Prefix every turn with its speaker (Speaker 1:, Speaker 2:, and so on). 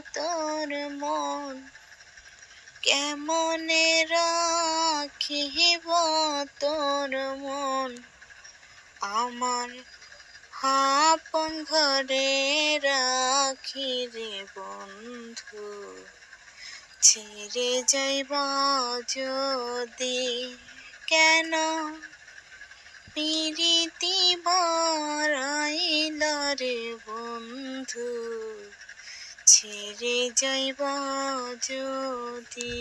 Speaker 1: তোর মন কেমনে রাখিব তোর মন? আমার আপন ঘরে রাখি রে বন্ধু, ছেড়ে যাইবা যদি কেন? পিরিতি বারাইলা রে বন্ধু ছেড়ে যাইবা যদি।